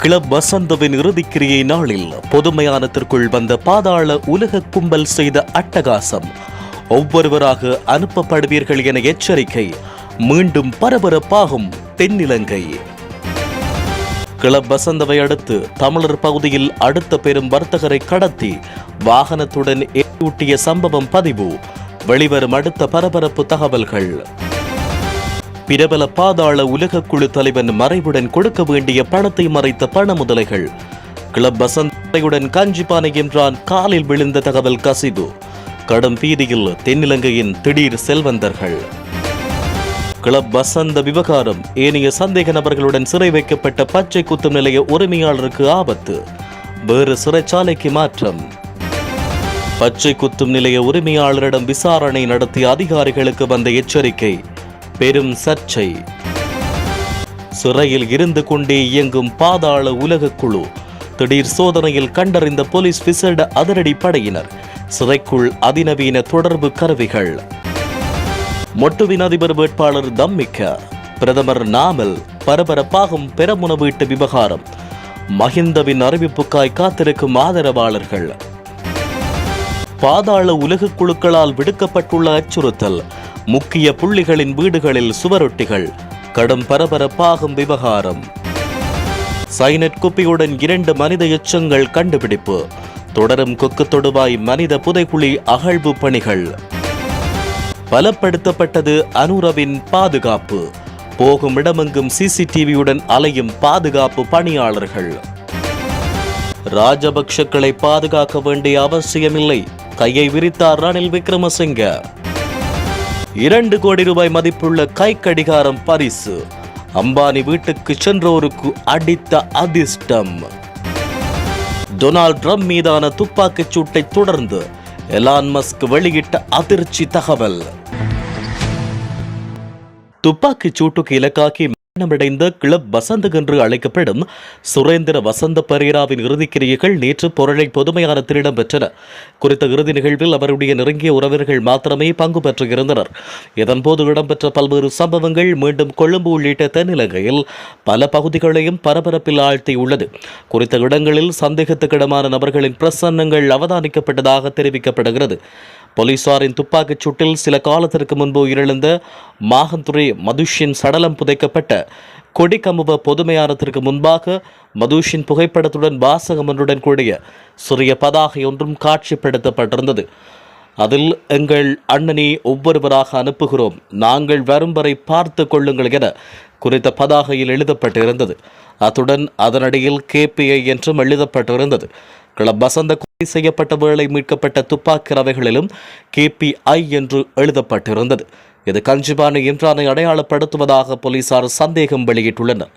Club வசந்தவின் இறுதிக்கிரியை நாளில் பொதுமையானத்திற்குள் வந்த பாதாள உலக கும்பல் செய்த அட்டகாசம். ஒவ்வொருவராக அனுப்பப்படுவீர்கள் என எச்சரிக்கை. மீண்டும் பரபரப்பாகும் தென்னிலங்கை. கிளப் வசந்தவை அடுத்து தமிழர் பகுதியில் அடுத்த பெரும் வர்த்தகரை கடத்தி வாகனத்துடன் ஏற்றிய சம்பவம் பதிவு. வெளிவரும் அடுத்த பரபரப்பு தகவல்கள். பிரபல பாதாள உலக குழு தலைவன் மறைவுடன் கொடுக்க வேண்டிய பணத்தை மறைத்த பண முதலைகள். கிளப் வசந்தையுடன் காஞ்சிபானை என்றான் காலில் விழுந்த தகவல் கசிவு. கடும் பீதியில் தென்னிலங்கையின் திடீர் செல்வந்தர்கள். கிளப் வசந்த விவகாரம். ஏனைய சந்தேக நபர்களுடன் சிறை வைக்கப்பட்ட பச்சை குத்தும் நிலைய உரிமையாளருக்கு ஆபத்து. வேறு சிறைச்சாலைக்கு மாற்றம். பச்சை குத்தும் நிலைய உரிமையாளரிடம் விசாரணை நடத்திய அதிகாரிகளுக்கு வந்த எச்சரிக்கை. பெரும் சர்ச்சை. சிறையில் இருந்து கொண்டே இயங்கும் பாதாள உலக குழு திடீர் சோதனையில் கண்டறிந்த போலீஸ் விசேட அதிரடி படையினர் சிறைக்குள் அதிநவீன தொடர்பு கருவிகள். மொட்டுவின் அதிபர் வேட்பாளர் தம்மிக்க பிரதமர் நாமல் பரபரப்பாகும் பெரமுன வீட்டு விவகாரம் மஹிந்தவின் அறிவிப்புக்காய் காத்திருக்கும் ஆதரவாளர்கள். பாதாள உலக குழுக்களால் விடுக்கப்பட்டுள்ள அச்சுறுத்தல் முக்கிய புள்ளிகளின் வீடுகளில் சுவரொட்டிகள் கடும் பரபரப்பாகும் விவகாரம். சைனட் குப்பியுடன் இரண்டு மனித எச்சங்கள் கண்டுபிடிப்பு. தொடரும் கொக்கு தொடுவாய் மனித புதைக்குழி அகழ்வு பணிகள். பலப்படுத்தப்பட்டது அனுரவின் பாதுகாப்பு. போகும் இடமெங்கும் சிசிடிவியுடன் அலையும் பாதுகாப்பு பணியாளர்கள். ராஜபக்ஷக்களை பாதுகாக்க வேண்டிய அவசியமில்லை. கையை விரித்தார் ரணில் விக்ரமசிங்க. இரண்டு கோடி ரூபாய் மதிப்புள்ள கை கடிகாரம் பரிசு. அம்பானி வீட்டுக்கு சென்றோருக்கு அடித்த அதிர்ஷ்டம். டொனால்ட் ட்ரம்ப் மீதான துப்பாக்கிச் சூட்டை தொடர்ந்து எலான் மஸ்க் வெளியிட்ட அதிர்ச்சி தகவல். துப்பாக்கிச் சூட்டுக்கு இலக்காக்கி மரணமடைந்த கிளப் வசந்த் என்று அழைக்கப்படும் சுரேந்திர வசந்த பரேராவின் இறுதிக்கிரியைகள் நேற்று பொருளை பொதுமையானத்தில் இடம்பெற்றன குறித்த இறுதி நிகழ்வில் அவருடைய நெருங்கிய உறவினர்கள் மாத்திரமே பங்கு பெற்றிருந்தனர். இதன்போது இடம்பெற்ற பல்வேறு சம்பவங்கள் மீண்டும் கொழும்பு உள்ளிட்ட தென்னிலங்கையில் பல பகுதிகளையும் பரபரப்பில் ஆழ்த்தியுள்ளது. குறித்த இடங்களில் சந்தேகத்துக்கிடமான நபர்களின் பிரசன்னங்கள் அவதானிக்கப்பட்டதாக தெரிவிக்கப்படுகிறது. போலீசாரின் துப்பாக்கிச் சூட்டில் சில காலத்திற்கு முன்பு உயிரிழந்த மாகந்துரை மதுஷின் சடலம் புதைக்கப்பட்ட கொடிக்கமுவ பொதுமையானத்திற்கு முன்பாக மதுஷின் புகைப்படத்துடன் வாசகம் ஒன்றுடன் கூடிய சிறிய பதாகை ஒன்றும் காட்சிப்படுத்தப்பட்டிருந்தது. அதில் எங்கள் அண்ணனை ஒவ்வொருவராக அனுப்புகிறோம். நாங்கள் வரும் வரை பார்த்து கொள்ளுங்கள் என குறித்த பதாகையில் எழுதப்பட்டிருந்தது. அத்துடன் அதனடியில் கேபிஐ என்றும் எழுதப்பட்டிருந்தது. கிளப் வசந்த கொலை செய்யப்பட்ட வேளை மீட்கப்பட்ட துப்பாக்கி ரவைகளிலும் கேபிஐ என்று எழுதப்பட்டிருந்தது. இது கஞ்சிபானு இம்ரானை அடையாளப்படுத்துவதாக போலீசார் சந்தேகம் வெளியிட்டுள்ளனர்.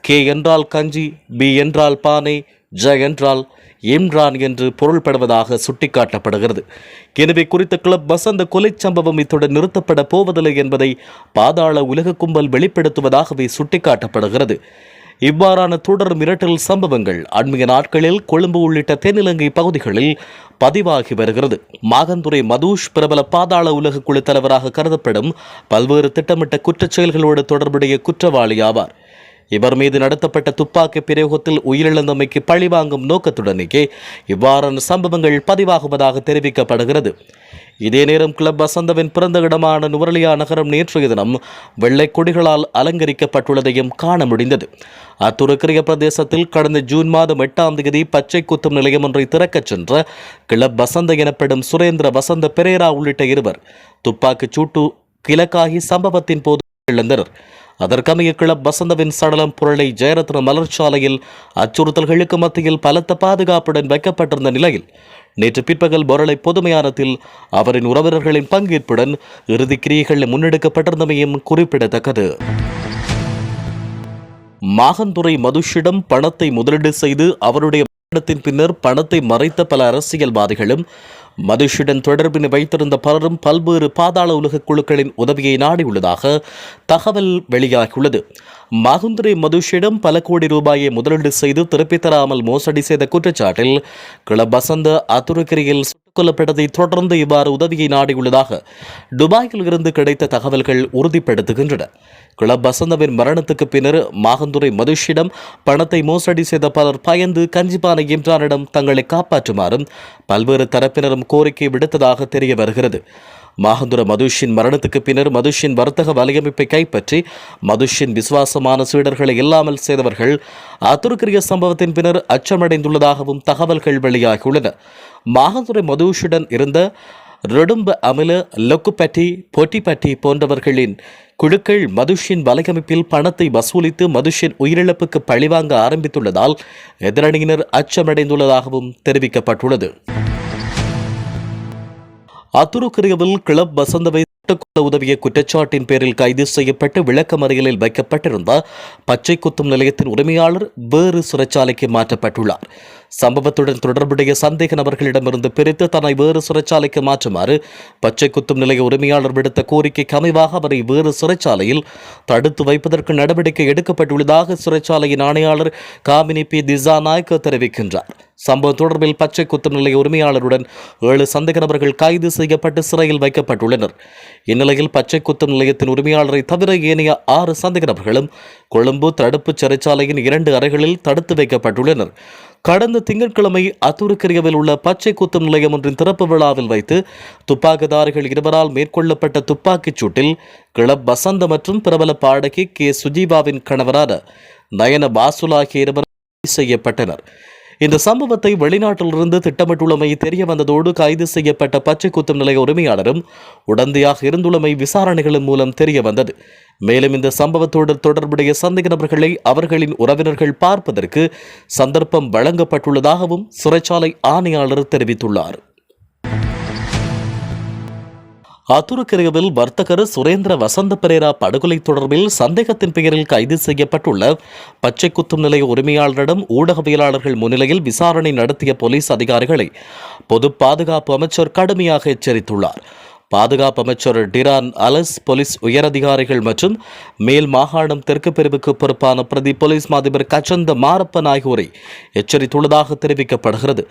கே என்றால் கஞ்சி பி என்றால் பானை ஜ என்றால் இம்ரான் என்று பொருள்படுவதாக சுட்டிக்காட்டப்படுகிறது. எனவே குறித்த கிளப் வசந்த கொலை சம்பவம் இத்துடன் நிறுத்தப்பட போவதில்லை என்பதை பாதாள உலக கும்பல் வெளிப்படுத்துவதாகவே சுட்டிக்காட்டப்படுகிறது. இவ்வாறான தொடர் மிரட்டல் சம்பவங்கள் அண்மைய நாட்களில் கொழும்பு உள்ளிட்ட தென்னிலங்கை பகுதிகளில் பதிவாகி வருகிறது. மாகந்துரை மதுஷ் பிரபல பாதாள உலக குழு தலைவராக கருதப்படும் பல்வேறு திட்டமிட்ட குற்றச் செயல்களோடு தொடர்புடைய குற்றவாளி ஆவார். இவர் மீது நடத்தப்பட்ட துப்பாக்கி பிரயோகத்தில் உயிரிழந்தமைக்கு பழிவாங்கும் நோக்கத்துடனேயே இவ்வாறான சம்பவங்கள் பதிவாகுவதாக தெரிவிக்கப்படுகிறது. இதே நேரம் கிளப் வசந்தவின் பிறந்த இடமான நுவரலியா நகரம் நேற்றைய தினம் வெள்ளை கொடிகளால் அலங்கரிக்கப்பட்டுள்ளதையும் காண முடிந்தது. அத்துருக்கிரிய பிரதேசத்தில் கடந்த ஜூன் மாதம் எட்டாம் தேதி பச்சை குத்தும் நிலையம் ஒன்றை திறக்கச் சென்ற கிளப் வசந்த எனப்படும் சுரேந்திர வசந்த பெரேரா உள்ளிட்ட இருவர் துப்பாக்கிச் சூட்டு கிழக்காகி சம்பவத்தின் போது இழந்தனர் அதற்கமைய கிளப் வசந்தவின் சடலம் புரளை ஜெயரத்ன மலர்ச்சாலையில் அச்சுறுத்தல்களுக்கு மத்தியில் பலத்த பாதுகாப்புடன் வைக்கப்பட்டிருந்த நிலையில் நேற்று பிற்பகல் பொருளை பொதுமையானத்தில் அவரின் உறவினர்களின் பங்கேற்புடன் இறுதிக் கிரியைகள் முன்னெடுக்கப்பட்டிருந்தமையும் குறிப்பிடத்தக்கது. மாகந்துறை மதுஷிடம் பணத்தை முதலீடு செய்து அவருடைய மரணத்தின் பின்னர் பணத்தை மறைத்த பல அரசியல்வாதிகளும் மதுஷுடன் தொடர்பினை வைத்திருந்த பலரும் பல்வேறு பாதாள உலக குழுக்களின் உதவியை நாடியுள்ளதாக தகவல் வெளியாகியுள்ளது. மகுந்தரை மதுஷிடம் பல கோடி ரூபாயை முதலீடு செய்து திருப்பித் தராமல் மோசடி செய்த குற்றச்சாட்டில் கிள வசந்த அத்துருக்கிரியில் கொல்லப்பட்டதை தொடர்ந்து இவ்வாறு உதவியை நாடியுள்ளதாக துபாயில் இருந்து கிடைத்த தகவல்கள் உறுதிப்படுத்துகின்றன. கிளப் வசந்தவின் மரணத்துக்கு பின்னர் மாகந்துரை மதுஷிடம் பணத்தை மோசடி செய்த பலர் பயந்து கஞ்சிபானை இம்ரானிடம் தங்களை காப்பாற்றுமாறும் பல்வேறு தரப்பினரும் கோரிக்கை விடுத்ததாக தெரிய வருகிறது. மாகந்துர மதுஷின் மரணத்துக்கு பின்னர் மதுஷின் வர்த்தக வலையமைப்பை கைப்பற்றி மதுஷின் விசுவாசமான சீடர்களை இல்லாமல் செய்தவர்கள் அத்துருக்கிரிய சம்பவத்தின் பின்னர் அச்சமடைந்துள்ளதாகவும் தகவல்கள் வெளியாகியுள்ளன. மாகந்துரை மதுஷுடன் இருந்த ரொடும்ப அமில லொக்குப்பட்டி பொட்டிப்பட்டி போன்றவர்களின் குழுக்கள் மதுஷின் வலையமைப்பில் பணத்தை வசூலித்து மதுஷின் உயிரிழப்புக்கு பழிவாங்க ஆரம்பித்துள்ளதால் எதிரணியினர் அச்சமடைந்துள்ளதாகவும் தெரிவிக்கப்பட்டுள்ளது. அத்துருக்கிரியவில் கிளப் வசந்தவை சுட்டுக்கொள்ள உதவிய குற்றச்சாட்டின் பேரில் கைது செய்யப்பட்டு விளக்கமறியலில் வைக்கப்பட்டிருந்த பச்சை குத்தும் நிலையத்தின் உரிமையாளர் வேறு சிறைச்சாலைக்கு மாற்றப்பட்டுள்ளார். சம்பவத்துடன் தொடர்புடைய சந்தேக நபர்களிடமிருந்து பிரித்து தன்னை வேறு சிறைச்சாலைக்கு மாற்றுமாறு பச்சை குத்தும் நிலைய உரிமையாளர் விடுத்த கோரிக்கைக்கு அமைவாக அவரை வேறு சிறைச்சாலையில் தடுத்து வைப்பதற்கு நடவடிக்கை எடுக்கப்பட்டுள்ளதாக சிறைச்சாலையின் ஆணையாளர் காமினி பி. திசா நாயக் தெரிவிக்கின்றார். சம்பவம் தொடர்பில் பச்சை குத்தும் நிலைய உரிமையாளருடன் ஏழு சந்தேக நபர்கள் கைது செய்யப்பட்டு சிறையில் வைக்கப்பட்டுள்ளனர். இந்நிலையில் பச்சை குத்தும் நிலையத்தின் உரிமையாளரை தவிர ஏனைய ஆறு சந்தேக நபர்களும் கொழும்பு தடுப்பு சிறைச்சாலையின் இரண்டு அறைகளில் தடுத்து வைக்கப்பட்டுள்ளனர். கடந்த திங்கட்கிழமை அத்துருக்கரியவில் உள்ள பச்சை குத்தும் நிலையம் ஒன்றின் திறப்பு விழாவில் வைத்து துப்பாக்கிதாரிகள் இருவரால் மேற்கொள்ளப்பட்ட துப்பாக்கிச் சூட்டில் கிளப் வசந்த மற்றும் பிரபல பாடகி கே. சுஜீவாவின் கணவரான நயன பாசுல் ஆகிய இருவர் செய்யப்பட்டனர். இந்த சம்பவத்தை வெளிநாட்டிலிருந்து திட்டமிட்டுள்ளமை தெரிய வந்ததோடு கைது செய்யப்பட்ட பச்சை குத்தும் நிலைய உரிமையாளரும் உடந்தையாக இருந்துள்ளமை விசாரணைகளின் மூலம் தெரிய வந்தது. மேலும் இந்த சம்பவத்தோடு தொடர்புடைய சந்தேக நபர்களை அவர்களின் உறவினர்கள் பார்ப்பதற்கு சந்தர்ப்பம் வழங்கப்பட்டுள்ளதாகவும் சிறைச்சாலை ஆணையாளர் தெரிவித்துள்ளார். அத்துருக்கிரியவில் வர்த்தகர் சுரேந்திர வசந்த பெரேரா படுகொலை தொடர்பில் சந்தேகத்தின் பெயரில் கைது செய்யப்பட்டுள்ள பச்சை குத்தும் நிலைய உரிமையாளரிடம் ஊடகவியலாளர்கள் முன்னிலையில் விசாரணை நடத்திய போலீஸ் அதிகாரிகளை பொது பாதுகாப்பு அமைச்சர் கடுமையாக எச்சரித்துள்ளார். பாதுகாப்பு அமைச்சர் டிரான் அலஸ் போலீஸ் உயரதிகாரிகள் மற்றும் மேல் மாகாணம் தெற்கு பிரிவுக்கு பொறுப்பான பிரதி போலீஸ் மாதிபர் கச்சந்த மாரப்பன் ஆகியோரை எச்சரித்துள்ளதாக தெரிவிக்கப்படுகிறது.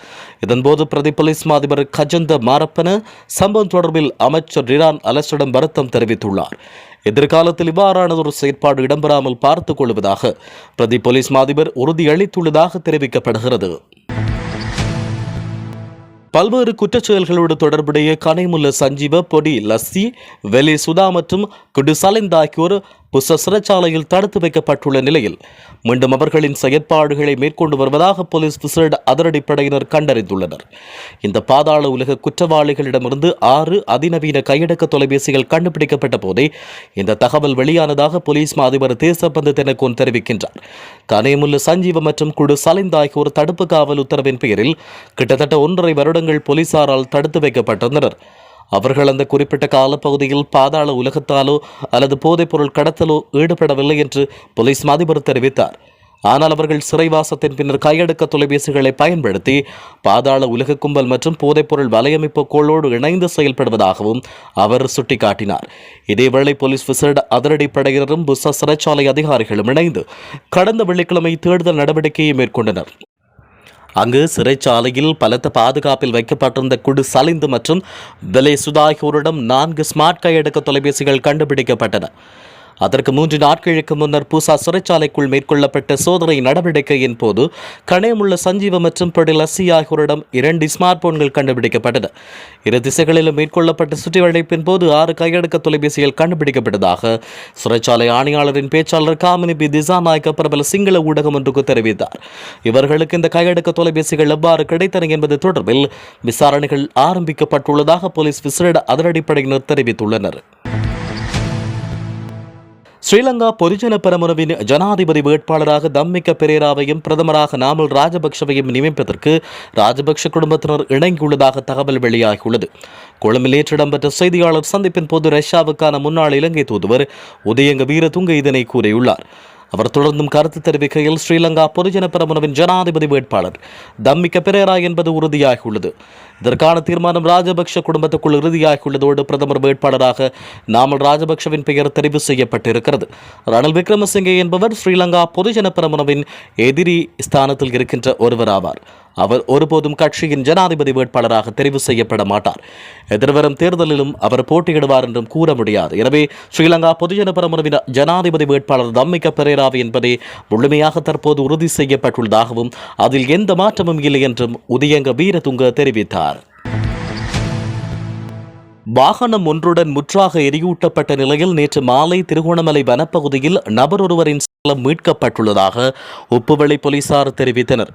இதன்போது பிரதி போலீஸ் மாதிபர் கஜந்த மாரப்பன சம்பவம் தொடர்பில் அமைச்சர் டிரான் அலஸிடம் வருத்தம் தெரிவித்துள்ளார். எதிர்காலத்தில் இவ்வாறானதொரு செயற்பாடு இடம்பெறாமல் பார்த்துக் கொள்வதாக பிரதி போலீஸ் மாதிபர் உறுதியளித்துள்ளதாக தெரிவிக்கப்படுகிறது. பல்வேறு குற்றச்செயல்களோடு தொடர்புடைய கனைமுல்ல சஞ்சீவ பொடி லஸ்ஸி வெலி சுதா மற்றும் குடுசலிந்த் ஆகியோர் புச சிறைச்சாலையில் தடுத்து வைக்கப்பட்டுள்ள நிலையில் மீண்டும் அவர்களின் செயற்பாடுகளை மேற்கொண்டு வருவதாக போலீஸ் விசேட அதிரடிப்படையினர் கண்டறிந்துள்ளனர். இந்த பாதாள உலக குற்றவாளிகளிடமிருந்து ஆறு அதிநவீன கையடக்க தொலைபேசிகள் கண்டுபிடிக்கப்பட்ட போதே இந்த தகவல் வெளியானதாக போலீஸ் மா அதிபர் தேசப்பந்து தெனக்கோன் தெரிவிக்கின்றார். கனேமுல்ல சஞ்சீவ மற்றும் குழு சலிந்த் ஆகியோர் தடுப்பு காவல் உத்தரவின் பெயரில் கிட்டத்தட்ட ஒன்றரை வருடங்கள் போலீசாரால் தடுத்து வைக்கப்பட்டிருந்தனர் அவர்கள் அந்த குறிப்பிட்ட காலப்பகுதியில் பாதாள உலகத்தாலோ அல்லது போதைப்பொருள் கடத்தலோ ஈடுபடவில்லை என்று போலீஸ் மாதிபர் தெரிவித்தார். ஆனால் அவர்கள் சிறைவாசத்தின் பின்னர் கையடக்க தொலைபேசிகளை பயன்படுத்தி பாதாள உலக கும்பல் மற்றும் போதைப்பொருள் வலையமைப்பு கோளோடு இணைந்து செயல்படுவதாகவும் அவர் சுட்டிக்காட்டினார். இதேவேளை போலீஸ் விசேட அதிரடிப்படையினரும் புச சிறைச்சாலை அதிகாரிகளும் இணைந்து கடந்த வெள்ளிக்கிழமை தேடுதல் நடவடிக்கையை மேற்கொண்டனர். அங்கு சிறைச்சாலையில் பலத்த பாதுகாப்பில் வைக்கப்பட்டிருந்த குடு சலிந்து மற்றும் விலை சுதாகியோரிடம் நான்கு ஸ்மார்ட் கையடக்க தொலைபேசிகள் கண்டுபிடிக்கப்பட்டன. அதற்கு மூன்று நாட்களுக்கு முன்னர் பூசா சிறைச்சாலைக்குள் மேற்கொள்ளப்பட்ட சோதனை நடவடிக்கையின் போது கணயமுள்ள சஞ்சீவ மற்றும் படி லசி ஆகியோரிடம் இரண்டு ஸ்மார்ட் போன்கள் கண்டுபிடிக்கப்பட்டன. இரு திசைகளிலும் மேற்கொள்ளப்பட்ட சுற்றிவளைப்பின் போது ஆறு கையடக்க தொலைபேசிகள் கண்டுபிடிக்கப்பட்டதாக சிறைச்சாலை ஆணையாளரின் பேச்சாளர் காமினி பி. திசாநாயக்க பிரபல சிங்கள ஊடகம் ஒன்றுக்கு தெரிவித்தார். இவர்களுக்கு இந்த கையடக்க தொலைபேசிகள் எவ்வாறு கிடைத்தன என்பது தொடர்பில் விசாரணைகள் ஆரம்பிக்கப்பட்டுள்ளதாக போலீஸ் விசேட அதிரடிப்படையினர் தெரிவித்துள்ளனர். ஸ்ரீலங்கா பொதுஜன பெரமுனவின் ஜனாதிபதி வேட்பாளராக தம்மிக்க பெரேராவையும் பிரதமராக நாமல் ராஜபக்ஷவையும் நியமிப்பதற்கு ராஜபக்ஷ குடும்பத்தினர் இணங்கியுள்ளதாக தகவல் வெளியாகியுள்ளது. கொழும்பில் நேற்று இடம்பெற்ற செய்தியாளர் சந்திப்பின் போது ரஷ்யாவுக்கான முன்னாள் இலங்கை தூதுவர் உதயங்க வீரதுங்க இதனை கூறியுள்ளார். அவர் தொடர்ந்தும் கருத்து தெரிவிக்கையில் ஸ்ரீலங்கா பொதுஜன பெரமுனவின் ஜனாதிபதி வேட்பாளர் தம்மிக்க பெரேரா என்பது உறுதியாகியுள்ளது. இதற்கான தீர்மானம் ராஜபக்ஷ குடும்பத்துக்குள் இறுதியாகியுள்ளதோடு பிரதமர் வேட்பாளராக நாமல் ராஜபக்ஷவின் பெயர் தெரிவு செய்யப்பட்டிருக்கிறது. ரணில் விக்ரமசிங்கே என்பவர் ஸ்ரீலங்கா பொதுஜன பெரமுனவின் எதிரி ஸ்தானத்தில் இருக்கின்ற ஒருவர் ஆவார் அவர் ஒருபோதும் கட்சியின் ஜனாதிபதி வேட்பாளராக தெரிவு செய்யப்பட மாட்டார். எதிர்வரும் தேர்தலிலும் அவர் போட்டியிடுவார் என்றும் கூற முடியாது. எனவே ஸ்ரீலங்கா பொதுஜன பெரமுனவின் ஜனாதிபதி வேட்பாளர் தம்மிக்க பெரேராவி என்பதே முழுமையாக தற்போது உறுதி செய்யப்பட்டுள்ளதாகவும் அதில் எந்த மாற்றமும் இல்லை என்றும் உதயங்க வீரதுங்க தெரிவித்தார். வாகனம் ஒன்றுடன் முற்றாக எரியூட்டப்பட்ட நிலையில் நேற்று மாலை திருகோணமலை வனப்பகுதியில் நபர் ஒருவரின் சடலம் மீட்கப்பட்டுள்ளதாக உப்புவெளி போலீசார் தெரிவித்தனர்.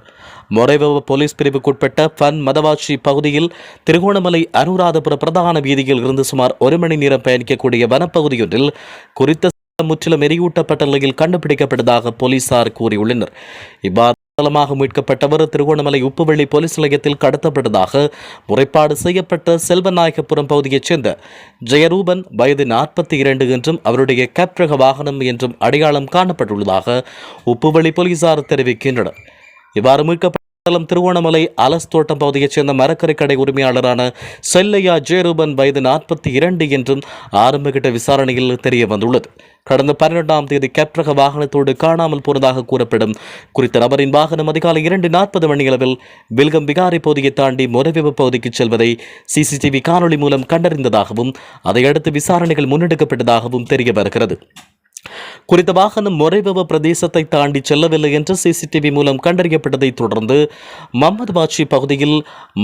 மொரைவ போலீஸ் பிரிவுக்குட்பட்ட ஃபன் மதவாச்சி பகுதியில் திருகோணமலை அனுராதபுர பிரதான வீதியில் இருந்து சுமார் ஒரு மணி நேரம் பயணிக்கக்கூடிய வனப்பகுதியொன்றில் குறித்த முற்றிலும் எரியூட்டப்பட்ட நிலையில் கண்டுபிடிக்கப்பட்டதாக போலீசார் கூறியுள்ளனர். இவ்வாறு மூலமாக மீட்கப்பட்டவர் திருகோணமலை உப்புவெளி போலீஸ் நிலையத்தில் கடத்தப்பட்டதாக முறைப்பாடு செய்யப்பட்ட செல்வநாயகபுரம் பகுதியைச் சேர்ந்த ஜெயரூபன் வயது நாற்பத்தி இரண்டு என்றும் அவருடைய கேப்ரக வாகனம் என்றும் அடையாளம் காணப்பட்டுள்ளதாக உப்புவெளி போலீசார் தெரிவிக்கின்றனர். இவ்வாறு மீட்கப்பட்ட சடலம் திருவண்ணாமலை அலஸ் தோட்டம் பகுதியைச் சேர்ந்த மரக்கரை கடை உரிமையாளரான செல்லையா ஜெயரூபன் வயது நாற்பத்தி இரண்டு என்றும் ஆரம்பகட்ட விசாரணையில் தெரிய வந்துள்ளது. கடந்த பன்னிரெண்டாம் தேதி கேப்ரக வாகனத்தோடு காணாமல் போனதாக கூறப்படும் குறித்த நபரின் வாகனம் அதிகாலை இரண்டு நாற்பது மணியளவில் வில்கம் விகாரி பகுதியை தாண்டி மொரவிவு பகுதிக்கு செல்வதை சிசிடிவி காணொலி மூலம் கண்டறிந்ததாகவும் அதையடுத்து விசாரணைகள் முன்னெடுக்கப்பட்டதாகவும் தெரிய வருகிறது. குறித்த வாகனம் மொரைவவ பிரதேசத்தை தாண்டி செல்லவில்லை என்று சிசிடிவி மூலம் கண்டறியப்பட்டதை தொடர்ந்து மம்மதுபாச்சி பகுதியில்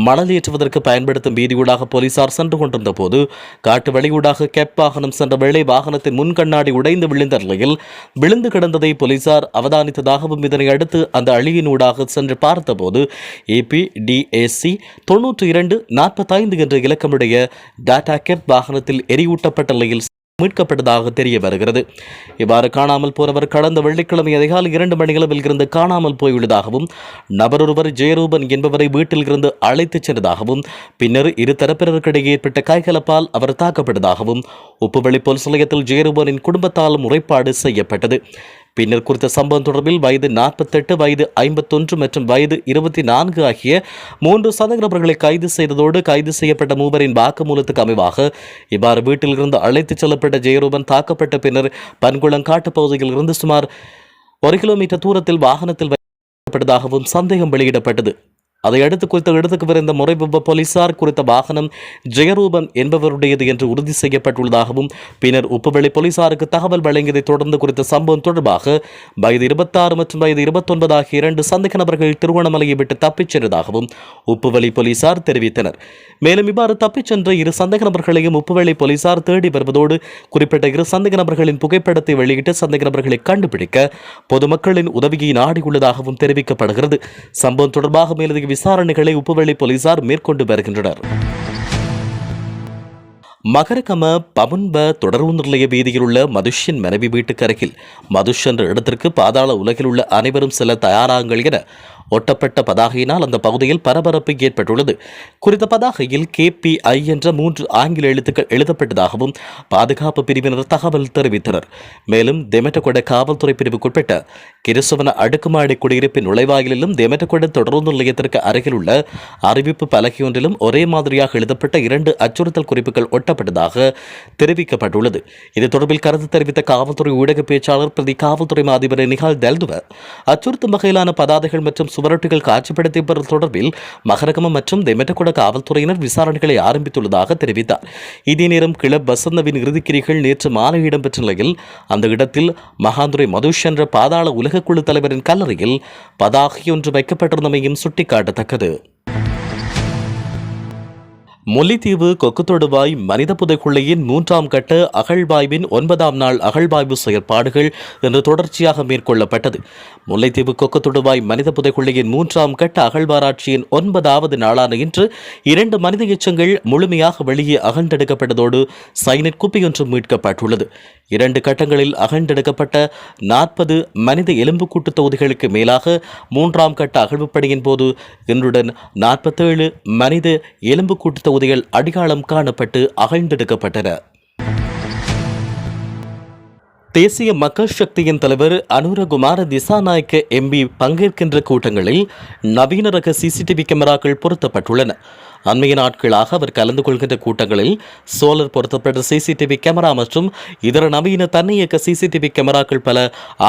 மணல் ஏற்றுவதற்கு பயன்படுத்தும் வீதியூடாக போலீசார் சென்று கொண்டிருந்த போது காட்டு வழியூடாக கேப் வாகனம் சென்ற வேளை வாகனத்தின் முன் கண்ணாடி உடைந்து விழுந்த நிலையில் விழுந்து கிடந்ததை போலீசார் அவதானித்ததாகவும் இதனை அடுத்து அந்த அழியினூடாக சென்று பார்த்தபோது ஏபி டிஏசி தொன்னூற்றி இரண்டு நாற்பத்தைந்து என்ற இலக்கமுடைய டாடா கேப் வாகனத்தில் எரியூட்டப்பட்ட நிலையில் மீட்கப்பட்டதாக தெரிய வருகிறது. இவ்வாறு காணாமல் போனவர் கடந்த வெள்ளிக்கிழமை அதிகாலை இரண்டு மணிகளவில் இருந்து காணாமல் போயுள்ளதாகவும் நபரொருவர் ஜெயரூபன் என்பவரை வீட்டில் இருந்து அழைத்துச் சென்றதாகவும் பின்னர் இரு தரப்பினருக்கிடையே ஏற்பட்ட கைகலப்பால் அவர் தாக்கப்பட்டதாகவும் உப்புவெளி போலீஸ் நிலையத்தில் ஜெயரூபனின் குடும்பத்தால் முறைப்பாடு செய்யப்பட்டது. பின்னர் குறித்த சம்பவம் தொடர்பில் வயது நாற்பத்தெட்டு வயது ஐம்பத்தொன்று மற்றும் வயது இருபத்தி நான்கு ஆகிய மூன்று சந்தேக நபர்களை கைது செய்ததோடு கைது செய்யப்பட்ட மூவரின் வாக்குமூலத்துக்கு அமைவாக இவ்வாறு வீட்டில் இருந்து அழைத்துச் செல்லப்பட்ட ஜெயரூபன் தாக்கப்பட்ட பின்னர் பன்குளம் காட்டுப் பகுதியில் இருந்து சுமார் ஒரு கிலோமீட்டர் தூரத்தில் வாகனத்தில் வைக்கப்பட்டதாகவும் சந்தேகம் வெளியிடப்பட்டது. அதையடுத்து குறித்த இடத்துக்கு விரைந்த முறைவிப்ப போலீசார் குறித்த வாகனம் ஜெயரூபன் என்பவருடையது என்று உறுதி செய்யப்பட்டுள்ளதாகவும் பின்னர் உப்புவெளி போலீசாருக்கு தகவல் வழங்கியதைத் தொடர்ந்து குறித்த சம்பவம் தொடர்பாக வயது இருபத்தாறு மற்றும் வயது இருபத்தொன்பது ஆகிய இரண்டு சந்தேக நபர்கள் திருவண்ணாமலையை விட்டு தப்பிச் சென்றதாகவும் உப்புவெளி போலீசார் தெரிவித்தனர். மேலும் இவ்வாறு தப்பிச் சென்ற இரு சந்தேக நபர்களையும் உப்புவெளி போலீசார் தேடி வருவதோடு குறிப்பிட்ட இரு சந்தேக நபர்களின் புகைப்படத்தை வெளியிட்டு சந்தேக நபர்களை கண்டுபிடிக்க பொதுமக்களின் உதவியை நாடியுள்ளதாகவும் தெரிவிக்கப்படுகிறது. சம்பவம் தொடர்பாக மேலதிக விசாரணைகளை உப்புவெளி போலீசார் மேற்கொண்டு வருகின்றனர். மகரகம பமுன்ப தொடர்பு நிலைய வீதியில் உள்ள மதுஷின் மனைவி வீட்டுக்கு அருகில் மதுஷ் என்ற இடத்திற்கு பாதாள உலகில் உள்ள அனைவரும் செல்ல தயாராங்கள் என ஒட்டப்பட்ட பதாகையினால் அந்த பகுதியில் பரபரப்பு ஏற்பட்டுள்ளது. குறித்த பதாகையில் கேபிஐ என்ற மூன்று ஆங்கில எழுத்துக்கள் எழுதப்பட்டதாகவும் பாதுகாப்பு பிரிவினர் தகவல் தெரிவித்தனர். மேலும் தெமெட்டகொட காவல்துறை பிரிவுக்குட்பட்ட கிறிஸ்தவன அடுக்குமாடி குடியிருப்பின் நுழைவாயிலிலும் தெமெட்டகொட தொடர்ந்து நிலையத்திற்கு அருகில் உள்ள அறிவிப்பு பலகையொன்றிலும் ஒரே மாதிரியாக எழுதப்பட்ட இரண்டு அச்சுறுத்தல் குறிப்புகள் ஒட்டப்பட்டதாக தெரிவிக்கப்பட்டுள்ளது. இது தொடர்பில் கருத்து தெரிவித்த காவல்துறை ஊடக பேச்சாளர் பிரதி காவல்துறை அதிபர் நிகால் தெல்துவ அச்சுறுத்தும் வகையிலான பதாதைகள் மற்றும் சுவரொட்டிகள் பெறுவது தொடர்பில் மகரகம மற்றும் தெமெட்டகுட காவல்துறையினர் விசாரணைகளை ஆரம்பித்துள்ளதாக தெரிவித்தார். இதே நேரம் கிளப் வசந்தவின் இறுதிக்கிரிகள் நேற்று மாலை இடம்பெற்ற நிலையில் அந்த இடத்தில் மகாந்துரை மதுஷ் என்ற பாதாள உலக குழு தலைவரின் கல்லறையில் பதாகையொன்று வைக்கப்பட்டிருந்தமையும் சுட்டிக்காட்டத்தக்கது. முல்லைத்தீவு கொக்குத்தொடுவாய் மனித புதைக்குள்ளையின் மூன்றாம் கட்ட அகழ்வாய்வின் ஒன்பதாம் நாள் அகழ்வாய்வு செயற்பாடுகள் இன்று தொடர்ச்சியாக மேற்கொள்ளப்பட்டது. முல்லைத்தீவு கொக்குத்தொடுவாய் மனித புதைக்குள்ளையின் மூன்றாம் கட்ட அகழ்வாராய்ச்சியின் ஒன்பதாவது நாளான இன்று இரண்டு மனித எச்சங்கள் முழுமையாக வெளியே அகழ்ந்தெடுக்கப்பட்டதோடு சைனட் குப்பியொன்றும் மீட்கப்பட்டுள்ளது. இரண்டு கட்டங்களில் அகழ்ந்தெடுக்கப்பட்ட நாற்பது மனித எலும்புக்கூட்டு தொகுதிகளுக்கு மேலாக மூன்றாம் கட்ட அகழ்வுப்பணியின் போது இன்றுடன் நாற்பத்தேழு மனித எலும்புக்கூட்டு தொகுதிகள் அடையாளம் காணப்பட்டு அகழ்ந்தெடுக்கப்பட்டன. தேசிய மக்கள் சக்தியின் தலைவர் அனுரகுமார திசாநாயக்க எம்பி பங்கேற்கின்ற கூட்டங்களில் நவீன ரக சிசிடிவி கேமராக்கள் பொருத்தப்பட்டுள்ளன. அண்மைய நாட்களாக அவர் கலந்து கொள்கின்ற கூட்டங்களில் சோலர் பொருத்தப்பட்ட சிசிடிவி கேமரா மற்றும் இதர நவீன தன்னியக்க சிசிடிவி கேமராக்கள் பல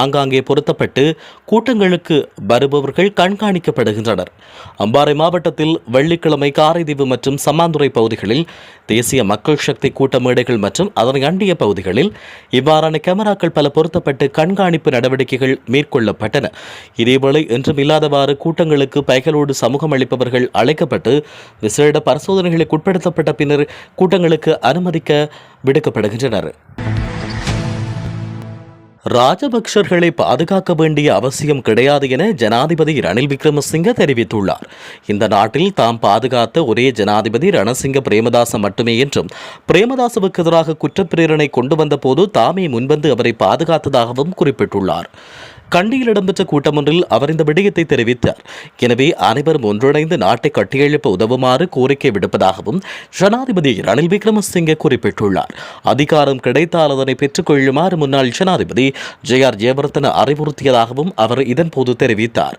ஆங்காங்கே பொருத்தப்பட்டு கூட்டங்களுக்கு வருபவர்கள் கண்காணிக்கப்படுகின்றனர். அம்பாறை மாவட்டத்தில் வெள்ளிக்கிழமை காரைதீவு மற்றும் சம்மாந்துறை பகுதிகளில் தேசிய மக்கள் சக்தி கூட்ட மேடைகள் மற்றும் அதனை அண்டிய பகுதிகளில் இவ்வாறான கேமராக்கள் பல பொருத்தப்பட்டு கண்காணிப்பு நடவடிக்கைகள் மேற்கொள்ளப்பட்டன. இதேவேளை என்றும் இல்லாதவாறு கூட்டங்களுக்கு பைகளோடு சமூகம் அளிப்பவர்கள் அழைக்கப்பட்டு விசேட பரிசோதனைகளுக்கு உட்படுத்தப்பட்ட பின்னர் கூட்டங்களுக்கு அனுமதிக்க விடுக்கப்படுகின்றனர். ராஜபக்சர்களை பாதுகாக்க வேண்டிய அவசியம் கிடையாது என ஜனாதிபதி ரணில் விக்ரமசிங்க தெரிவித்துள்ளார். இந்த நாட்டில் தாம் பாதுகாத்த ஒரே ஜனாதிபதி ரணசிங்க பிரேமதாச மட்டுமே என்றும் பிரேமதாசவுக்கு எதிராக குற்றப்பிரேரணை கொண்டு வந்த போது தாமே முன்வந்து அவரை பாதுகாத்ததாகவும் குறிப்பிட்டுள்ளார். கண்டியில் இடம்பெற்ற கூட்டம் ஒன்றில் அவர் இந்த விடயத்தை தெரிவித்தார். எனவே அனைவரும் ஒன்றிணைந்து நாட்டை கட்டியெழுப்ப உதவுமாறு கோரிக்கை விடுப்பதாகவும் ஜனாதிபதி ரணில் விக்ரமசிங்கே குறிப்பிட்டுள்ளார். அதிகாரம் கிடைத்தால் அதனை பெற்றுக்கொள்ளுமாறு முன்னாள் ஜனாதிபதி ஜே ஆர் ஜெயவர்தன அறிவுறுத்தியதாகவும் அவர் இதன்போது தெரிவித்தார்.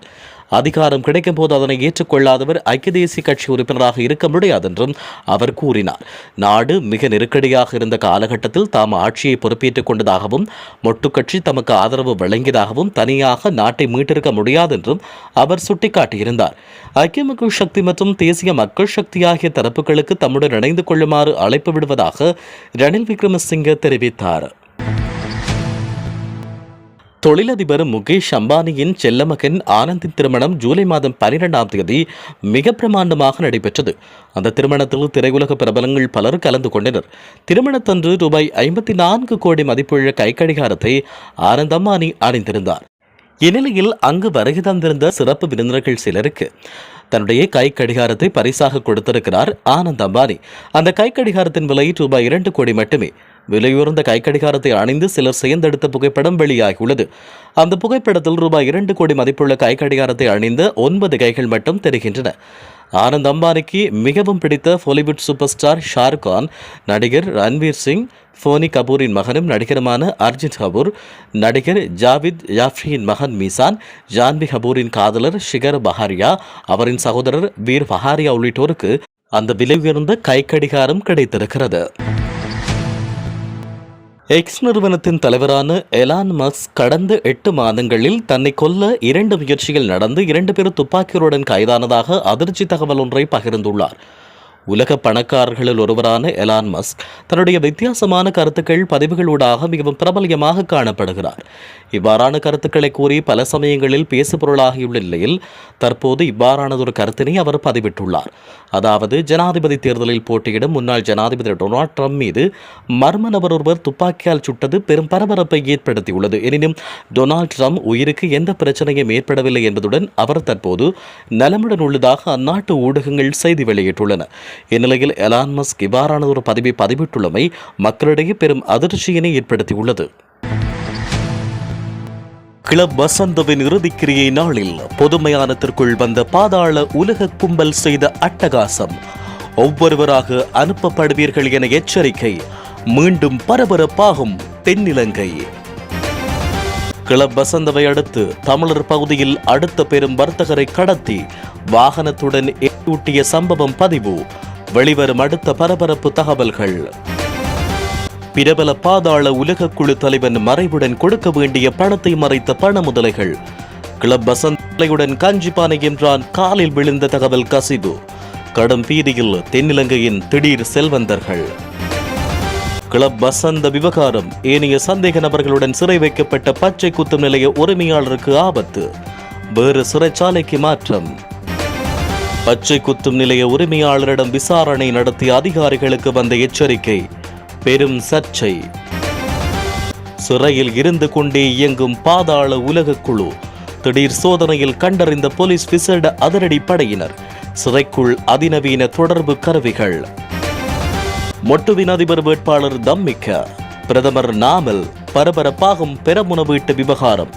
அதிகாரம் கிடைக்கும் போது அதனை ஏற்றுக்கொள்ளாதவர் ஐக்கிய தேசிய கட்சி உறுப்பினராக இருக்க முடியாது என்றும் அவர் கூறினார். நாடு மிக நெருக்கடியாக இருந்த காலகட்டத்தில் தாம் ஆட்சியை பொறுப்பேற்றுக் கொண்டதாகவும் மொட்டு கட்சி தமக்கு ஆதரவு வழங்கியதாகவும் தனியாக நாட்டை மீட்டிருக்க முடியாது என்றும் அவர் சுட்டிக்காட்டியிருந்தார். ஐக்கிய மக்கள் சக்தி மற்றும் தேசிய மக்கள் சக்தி ஆகிய தரப்புகளுக்கு தம்முடன் இணைந்து கொள்ளுமாறு அழைப்பு விடுவதாக ரணில் விக்ரமசிங்க தெரிவித்தார். தொழிலதிபர் முகேஷ் அம்பானியின் செல்லமகன் ஆனந்தின் திருமணம் ஜூலை மாதம் பனிரெண்டாம் தேதி மிக பிரமாண்டமாக நடைபெற்றது. அந்த திருமணத்தில் திரையுலக பிரபலங்கள் பலர் கலந்து கொண்டனர். திருமணத்தன்று ரூபாய் ஐம்பத்தி நான்கு கோடி மதிப்புள்ள கைக்கடிகாரத்தை ஆனந்த் அம்பானி அணிந்திருந்தார். இந்நிலையில் அங்கு வருகை தந்திருந்த சிறப்பு விருந்தினர்கள் சிலருக்கு தன்னுடைய கை கடிகாரத்தை பரிசாக கொடுத்திருக்கிறார் ஆனந்த் அம்பானி. அந்த கை கடிகாரத்தின் விலை ரூபாய் இரண்டு கோடி மட்டுமே. விலையுயர்ந்த கைக்கடிகாரத்தை அணிந்து சிலர் சேர்ந்தெடுத்த புகைப்படம் வெளியாகியுள்ளது. அந்த புகைப்படத்தில் ரூபாய் இரண்டு கோடி மதிப்புள்ள கைக்கடிகாரத்தை அணிந்த ஒன்பது கைகள் மட்டும் தெரிகின்றன. ஆனந்த் அம்பானிக்கு மிகவும் பிடித்த பாலிவுட் சூப்பர் ஸ்டார் ஷாருக்கான் நடிகர் ரன்வீர் சிங் ஃபோனி கபூரின் மகனும் நடிகருமான அர்ஜித் கபூர் நடிகர் ஜாவித் யாஃப்ரியின் மகன் மீசான் ஜான்வி கபூரின் காதலர் ஷிகர் பஹாரியா அவரின் சகோதரர் வீர் பஹாரியா உள்ளிட்டோருக்கு அந்த விலை உயர்ந்த கைக்கடிகாரம் கிடைத்திருக்கிறது. எக்ஸ் நிறுவனத்தின் தலைவரான எலான் மக்ஸ் கடந்த எட்டு மாதங்களில் தன்னை கொல்ல இரண்டு முயற்சிகள் நடந்து இரண்டு பேர் துப்பாக்கிகளுடன் கைதானதாக அதிர்ச்சி தகவல் ஒன்றை பகிர்ந்துள்ளார். உலக பணக்காரர்களில் ஒருவரான எலான் மஸ்க் தன்னுடைய வித்தியாசமான கருத்துக்கள் பதிவுகளூடாக மிகவும் பிரபலியமாக காணப்படுகிறார். இவ்வாறான கருத்துக்களை கூறி பல சமயங்களில் பேசுபொருளாகியுள்ள நிலையில் தற்போது இவ்வாறானதொரு கருத்தினை அவர் பதிவிட்டுள்ளார். அதாவது ஜனாதிபதி தேர்தலில் போட்டியிடும் முன்னாள் ஜனாதிபதி டொனால்ட் ட்ரம்ப் மீது மர்ம நபர் ஒருவர் துப்பாக்கியால் சுட்டது பெரும் பரபரப்பை ஏற்படுத்தியுள்ளது. எனினும் டொனால்ட் ட்ரம்ப் உயிருக்கு எந்த பிரச்சனையும் ஏற்படவில்லை என்பதுடன் அவர் தற்போது நலமுடன் உள்ளதாக அந்நாட்டு ஊடகங்கள் செய்தி வெளியிட்டுள்ளன. இந்நிலையில் எலான் மஸ்க் இவ்வாறான ஒரு பதிவை பதிவிட்டுள்ளமை மக்களிடையே பெரும் அதிர்ச்சியினை ஏற்படுத்தியுள்ளது. கிளப் வசந்தவின் இறுதிக்கிரியை நாளில் பொதுமையானத்திற்குள் வந்த பாதாள உலக கும்பல் செய்த அட்டகாசம். ஒவ்வொருவராக அனுப்பப்படுவீர்கள் என எச்சரிக்கை. மீண்டும் பரபரப்பாகும் தென்னிலங்கை. கிளப் வசந்தவை அடுத்து தமிழர் பகுதியில் அடுத்த பெரும் வர்த்தகரை கடத்தி வாகனத்துடன் ஏற்றிய சம்பவம் பதிவு. வெளிவரும் அடுத்த பரபரப்பு தகவல்கள். பிரபல பாதாள உலக குழு தலைவன் மறைவுடன் கொடுக்க வேண்டிய பணத்தை மறைத்த பண முதலைகள். கிளப் வசந்தையுடன் காஞ்சிபானை என்றான் காலில் விழுந்த தகவல் கசிவு கடும் பீதியில் தென்னிலங்கையின் திடீர் செல்வந்தர்கள். கிளப் வசந்த விவகாரம். ஏனைய சந்தேக நபர்களுடன் சிறை வைக்கப்பட்ட பச்சை குத்தும் நிலைய உரிமையாளருக்கு ஆபத்து. வேறு சிறைச்சாலைக்கு மாற்றம். பச்சை குத்தும் நிலைய உரிமையாளரிடம் விசாரணை நடத்திய அதிகாரிகளுக்கு வந்த எச்சரிக்கை. பெரும் சர்ச்சை. சிறையில் இருந்து கொண்டே இயங்கும் பாதாள உலக குழு திடீர் சோதனையில் கண்டறிந்த போலீஸ் விசேட அதிரடி படையினர் சிறைக்குள் அதிநவீன தொடர்பு கருவிகள். மொட்டுவின் அதிபர் வேட்பாளர் தம்மிக்க பிரதமர் நாமல் பரபரப்பாகும் பெரமுனவீட்டு விவகாரம்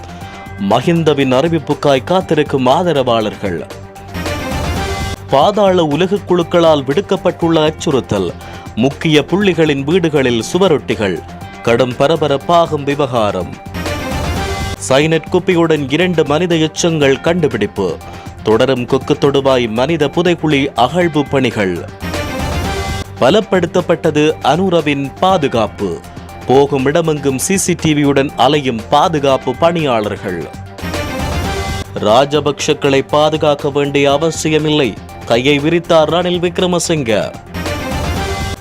மஹிந்தவின் அறிவிப்புக்காய் காத்திருக்கும் ஆதரவாளர்கள். பாதாள உலக குழுக்களால் விடுக்கப்பட்டுள்ள அச்சுறுத்தல் முக்கிய புள்ளிகளின் வீடுகளில் சுவரொட்டிகள் கடும் பரபரப்பாகும் விவகாரம். சைனட் குப்பியுடன் இரண்டு மனித எச்சங்கள் கண்டுபிடிப்பு. தொடரும் கொக்கு தொடுவாய் மனித புதைக்குழி அகழ்வு பணிகள். பலப்படுத்தப்பட்டது அனுரவின் பாதுகாப்பு. போகும் இடமெங்கும் சிசிடிவியுடன் அலையும் பாதுகாப்பு பணியாளர்கள். ராஜபக்ஷக்களை பாதுகாக்க வேண்டிய அவசியமில்லை. கையை விரித்தார் ரணில் விக்ரமசிங்க.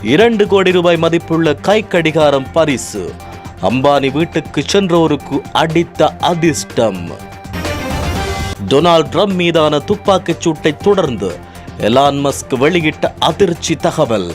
இரண்டு கோடி ரூபாய் மதிப்புள்ள கை கடிகாரம் பரிசு. அம்பானி வீட்டுக்கு சென்றோருக்கு அடித்த அதிர்ஷ்டம். டொனால்ட் ட்ரம்ப் மீதான துப்பாக்கிச் சூட்டை தொடர்ந்து எலான் மஸ்க் வெளியிட்ட அதிர்ச்சி தகவல்.